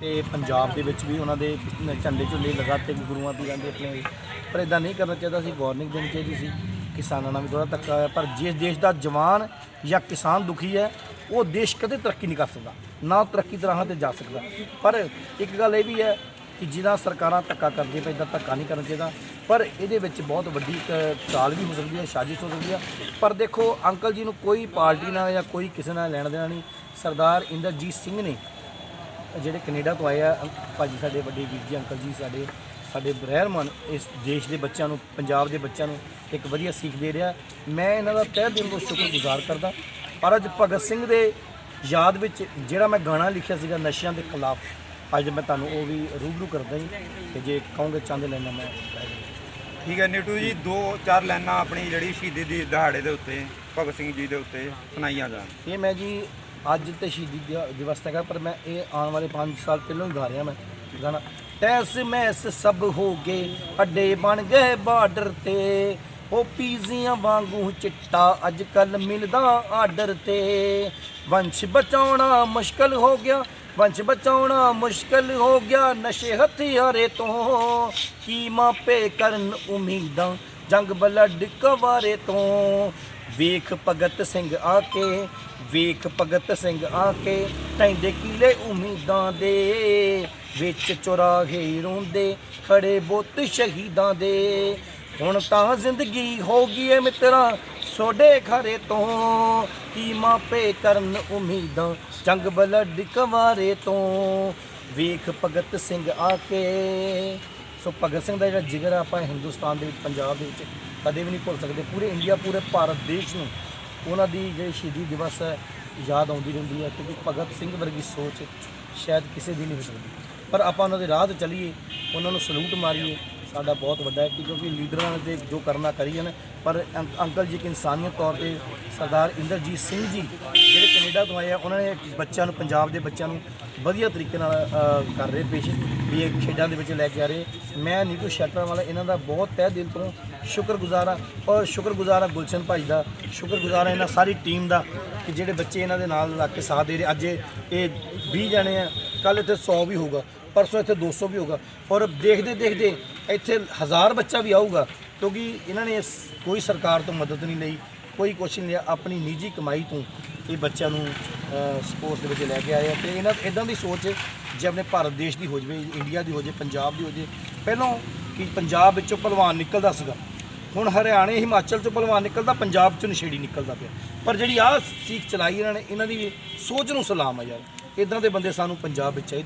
ਤੇ ਪੰਜਾਬ ਦੇ ਵਿੱਚ ਵੀ ਉਹਨਾਂ ਦੇ ਝੰਡੇ ਝੁੱਲੇ ਲਗਾਤੇ ਗੁਰੂਆਂ ਦੀ ਜਾਂਦੇ ਆਪਣੇ, ਪਰ ਇਦਾਂ ਨਹੀਂ ਕਰਨਾ ਚਾਹੀਦਾ ਸੀ, ਵਾਰਨਿੰਗ ਦੇਣੀ ਚਾਹੀਦੀ ਸੀ, ਕਿਸਾਨਾਂ ਨਾਲ ਵੀ ਥੋੜਾ ਧੱਕਾ ਹੋਇਆ, ਪਰ ਜਿਸ ਦੇਸ਼ ਦਾ ਜਵਾਨ ਜਾਂ ਕਿਸਾਨ ਦੁਖੀ ਹੈ, ਉਹ ਦੇਸ਼ ਕਦੇ ਤਰੱਕੀ ਨਹੀਂ ਕਰ ਸਕਦਾ, ਨਾ ਤਰੱਕੀ ਦੀ ਰਾਹਾਂ ਤੇ ਜਾ ਸਕਦਾ। ਪਰ ਇੱਕ ਗੱਲ ਇਹ ਵੀ ਹੈ ਕਿ ਜਿਹਦਾ ਸਰਕਾਰਾਂ ਧੱਕਾ ਕਰਦੀਆਂ ਪਈ ਤਾਂ ਧੱਕਾ ਨਹੀਂ ਕਰਨਾ ਚਾਹੀਦਾ, ਪਰ ਇਹਦੇ ਵਿੱਚ ਬਹੁਤ ਵੱਡੀ ਇੱਕ ਚਾਲ ਵੀ ਹੋ ਸਕਦੀ ਹੈ, ਸਾਜ਼ਿਸ਼ ਹੋ ਸਕਦੀ ਹੈ। ਪਰ ਦੇਖੋ, ਅੰਕਲ ਜੀ ਨੂੰ ਕੋਈ ਪਾਰਟੀ ਨਾਲ ਜਾਂ ਕੋਈ ਕਿਸੇ ਨਾਲ ਲੈਣ ਦੇਣਾ ਨਹੀਂ, ਸਰਦਾਰ ਇੰਦਰਜੀਤ ਸਿੰਘ ਨੇ ਜਿਹੜੇ ਕੈਨੇਡਾ ਤੋਂ ਆਏ ਆ ਭਾਜੀ ਸਾਡੇ ਵੱਡੇ ਵੀਰ ਜੀ ਅੰਕਲ ਜੀ ਸਾਡੇ ਸਾਡੇ ਰਹਿਰਮਨ ਇਸ ਦੇਸ਼ ਦੇ ਬੱਚਿਆਂ ਨੂੰ ਪੰਜਾਬ ਦੇ ਬੱਚਿਆਂ ਨੂੰ ਇੱਕ ਵਧੀਆ ਸੀਖ ਦੇ ਰਿਹਾ। ਮੈਂ ਇਹਨਾਂ ਦਾ ਤਹਿ ਦਿਲ ਤੋਂ ਸ਼ੁਕਰਗੁਜ਼ਾਰ ਕਰਦਾ। ਪਰ ਅੱਜ ਭਗਤ ਸਿੰਘ ਦੇ ਯਾਦ ਵਿੱਚ ਜਿਹੜਾ ਮੈਂ ਗਾਣਾ ਲਿਖਿਆ ਸੀਗਾ ਨਸ਼ਿਆਂ ਦੇ ਖਿਲਾਫ ਅੱਜ ਮੈਂ ਤੁਹਾਨੂੰ ਉਹ ਵੀ ਰੂਬਰੂ ਕਰਦਾ ਜੀ ਤੇ ਜੇ ਕਹੋਗੇ ਚਾਹੁੰਦੇ ਲੈਣਾ ਮੈਂ। ਠੀਕ ਹੈ ਨੀਟੂ ਜੀ ਦੋ ਚਾਰ ਲਾਈਨਾਂ ਆਪਣੀ ਜਿਹੜੀ ਸ਼ਹੀਦੀ ਦੀ ਦਿਹਾੜੇ ਦੇ ਉੱਤੇ ਭਗਤ ਸਿੰਘ ਜੀ ਦੇ ਉੱਤੇ ਸੁਣਾਈਆਂ ਜਾਣ। ਇਹ ਮੈਂ ਜੀ ਅੱਜ ਤੇ ਸ਼ਹੀਦੀ ਦਿਆ- ਦਿਵਸ ਹੈਗਾ, ਪਰ ਮੈਂ ਇਹ ਆਉਣ ਵਾਲੇ 5 ਸਾਲ ਪਹਿਲਾਂ ਹੀ ਗਾ ਰਿਹਾ ਮੈਂ ਗਾਣਾ। ਟੈਸ ਮੈਸ ਸਭ ਹੋ ਗਏ, ਅੱਡੇ ਬਣ ਗਏ ਬਾਰਡਰ ਤੇ। ਉਹ ਪੀਜ਼ੀਆਂ ਵਾਂਗੂ ਚਿੱਟਾ ਅੱਜ ਕੱਲ ਮਿਲਦਾ ਆਰਡਰ ਤੇ। ਵੰਸ਼ ਬਚਾਉਣਾ ਮੁਸ਼ਕਲ ਹੋ ਗਿਆ, ਵੰਸ਼ ਬਚਾਉਣਾ ਮੁਸ਼ਕਲ ਹੋ ਗਿਆ। ਨਸ਼ੇ ਹਥਿਆਰੇ ਤੋਂ ਕੀ ਮਾਪੇ ਕਰਨ ਉਮੀਦਾਂ, ਜੰਗ ਬਲੱਡ ਕਵਾਰੇ ਤੋਂ। ਵੇਖ ਭਗਤ ਸਿੰਘ ਆ ਕੇ, ਵੇਖ ਭਗਤ ਸਿੰਘ ਆ ਕੇ ਟੈਂਦੇ ਕੀਲੇ ਉਮੀਦਾਂ ਦੇ, ਵਿੱਚ ਚੁਰਾਹੇ ਰੋਂਦੇ, ਖੜੇ ਬੁੱਤ ਸ਼ਹੀਦਾਂ ਦੇ। ਹੁਣ ਤਾਂ ਜ਼ਿੰਦਗੀ ਹੋ ਗਈ ਏ ਮਿੱਤਰਾ ਸੋਡੇ ਖਰੇ ਤੋਂ, ਕੀ ਮਾਪੇ ਕਰਨ ਉਮੀਦਾਂ, ਜੰਗ ਬਲੱਡ ਕਵਾਰੇ ਤੋਂ। ਵੇਖ ਭਗਤ ਸਿੰਘ ਆ ਕੇ, ਸੋ ਭਗਤ ਸਿੰਘ ਦਾ ਜਿਹੜਾ ਜਿਗਰ ਆ ਆਪਾਂ ਹਿੰਦੁਸਤਾਨ ਦੇ ਵਿੱਚ, ਪੰਜਾਬ ਦੇ ਵਿੱਚ ਕਦੇ ਵੀ ਨਹੀਂ ਭੁੱਲ ਸਕਦੇ। ਪੂਰੇ ਇੰਡੀਆ, ਪੂਰੇ ਭਾਰਤ ਦੇਸ਼ ਨੂੰ ਉਹਨਾਂ ਦੀ ਜਿਹੜੀ ਸ਼ਹੀਦੀ ਦਿਵਸ ਹੈ, ਯਾਦ ਆਉਂਦੀ ਰਹਿੰਦੀ ਹੈ ਕਿਉਂਕਿ ਭਗਤ ਸਿੰਘ ਵਰਗੀ ਸੋਚ ਸ਼ਾਇਦ ਕਿਸੇ ਦੀ ਨਹੀਂ ਹੋ ਸਕਦੀ। ਪਰ ਆਪਾਂ ਉਹਨਾਂ ਦੇ ਰਾਹ ਤੇ ਚੱਲੀਏ, ਉਹਨਾਂ ਨੂੰ ਸਲੂਟ ਮਾਰੀਏ ਸਾਡਾ ਬਹੁਤ ਵੱਡਾ ਹੈ ਕਿ ਕਿਉਂਕਿ ਲੀਡਰਾਂ ਨੇ ਜੋ ਕਰਨਾ ਕਰੀ ਹਨ ਪਰ ਅੰਕ- ਅੰਕਲ ਜੀ ਇੱਕ ਇਨਸਾਨੀਅਤ ਤੌਰ ਤੇ ਸਰਦਾਰ ਇੰਦਰਜੀਤ ਸਿੰਘ ਜੀ ਜਿਹੜੇ ਕੈਨੇਡਾ ਤੋਂ ਆਏ ਆ ਉਹਨਾਂ ਨੇ ਬੱਚਿਆਂ ਨੂੰ ਪੰਜਾਬ ਦੇ ਬੱਚਿਆਂ ਨੂੰ ਵਧੀਆ ਤਰੀਕੇ ਨਾਲ ਅ, ਕਰ ਰਹੇ ਪੇਸ਼ ਵੀ ਇਹ ਖੇਡਾਂ ਦੇ ਵਿੱਚ ਲੈ ਕੇ ਆ ਰਹੇ। ਮੈਂ ਨੀਤੂ ਸ਼ੈਟਰ ਵਾਲਾ ਇਹਨਾਂ ਦਾ ਬਹੁਤ ਤਹਿ ਦਿਲ ਤੋਂ ਸ਼ੁਕਰਗੁਜ਼ਾਰ ਹਾਂ ਔਰ ਸ਼ੁਕਰਗੁਜ਼ਾਰ ਹਾਂ ਗੁਲਸ਼ਨ ਭਾਈ ਦਾ ਸ਼ੁਕਰਗੁਜ਼ਾਰ ਹਾਂ ਇਹਨਾਂ ਸਾਰੀ ਟੀਮ ਦਾ ਕਿ ਜਿਹੜੇ ਬੱਚੇ ਇਹਨਾਂ ਦੇ ਨਾਲ ਲੱਗ ਕੇ ਸਾਥ ਦੇ ਰਹੇ। ਅੱਜ ਇਹ ਇਹ 20 ਜਣੇ ਆ ਕੱਲ ਇੱਥੇ 100 ਵੀ ਹੋਊਗਾ। ਪਰਸੋਂ ਇੱਥੇ 200 ਵੀ ਹੋਊਗਾ। ਔਰ ਦੇਖਦੇ ਦੇਖਦੇ ਇੱਥੇ ਹਜ਼ਾਰ ਬੱਚਾ ਵੀ ਆਊਗਾ, ਕਿਉਂਕਿ ਇਹਨਾਂ ਨੇ ਇਸ- ਕੋਈ ਸਰਕਾਰ ਤੋਂ ਮਦਦ ਨਹੀਂ ਲਈ, ਕੋਈ ਕੁਛ ਨਹੀਂ ਲਿਆ, ਆਪਣੀ ਨਿੱਜੀ ਕਮਾਈ ਤੋਂ ਇਹ ਬੱਚਿਆਂ ਨੂੰ ਸਪੋਰਟਸ ਦੇ ਵਿੱਚ ਲੈ ਕੇ ਆਏ ਆ। ਤੇ ਇਹਨਾਂ ਇਦਾਂ ਦੀ ਸੋਚ ਜੇ ਆਪਣੇ ਭਾਰਤ ਦੇਸ਼ ਦੀ ਹੋ ਜਾਵੇ ਇੰਡੀਆ ਦੀ ਹੋ ਜਾਵੇ, ਪੰਜਾਬ ਦੀ ਹੋ ਜਾਵੇ, ਪਹਿਲਾਂ ਕਿ ਪੰਜਾਬ ਵਿੱਚੋਂ ਪਹਿਲਵਾਨ ਨਿਕਲਦਾ ਸੀਗਾ। ਹੁਣ ਹਰਿਆਣੇ, ਹਿਮਾਚਲ ਚੋਂ ਪਹਿਲਵਾਨ ਨਿਕਲਦਾ, ਪੰਜਾਬ ਚੋਂ ਨਸ਼ੇੜੀ ਨਿਕਲਦਾ ਪਿਆ। ਪਰ ਜਿਹੜੀ ਆਹ ਸੀਖ ਚਲਾਈ ਇਹਨਾਂ ਨੇ, ਇਹਨਾਂ ਦੀ ਸੋਚ ਨੂੰ ਸਲਾਮ ਆ ਯਾਰ। ਇਦਾਂ ਦੇ ਬੰਦੇ ਸਾਨੂੰ ਪੰਜਾਬ ਵਿੱਚ ਚਾਹੀਦੇ